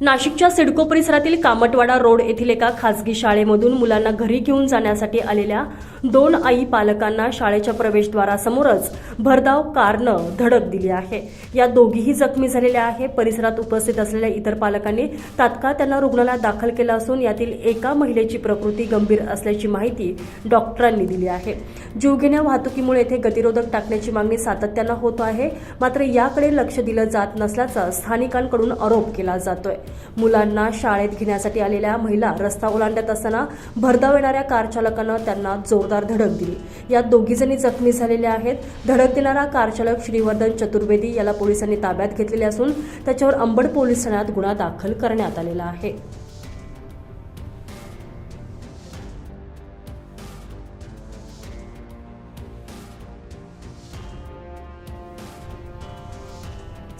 नाशिकच्या सिडको परिसरातील कामटवाडा रोड येथील एका खासगी शाळेमधून मुलांना घरी घेऊन जाण्यासाठी आलेल्या दोन आई पालकांना शाळेच्या प्रवेशद्वारासमोरच भरधाव कारनं धडक दिली आहे. या दोघीही जखमी झालेल्या आहे परिसरात उपस्थित असलेल्या इतर पालकांनी तात्काळ त्यांना रुग्णालयात दाखल केलं असून यातील एका महिलेची प्रकृती गंभीर असल्याची माहिती डॉक्टरांनी दिली आहे. जीवघेण्या वाहतुकीमुळे येथे गतिरोधक टाकण्याची मागणी सातत्यानं होत आहे. मात्र याकडे लक्ष दिलं जात नसल्याचा स्थानिकांकडून आरोप केला जातोय. मुलांना शाळेत घेण्यासाठी आलेल्या महिला रस्ता ओलांडत असताना भरधाव येणाऱ्या कार चालकानं त्यांना जोरदार धडक दिली. यात दोघीजणी जखमी झालेल्या आहेत. धडक देणारा कार चालक श्रीवर्धन चतुर्वेदी याला पोलिसांनी ताब्यात घेतलेले असून त्याच्यावर अंबड पोलीस ठाण्यात गुन्हा दाखल करण्यात आलेला आहे.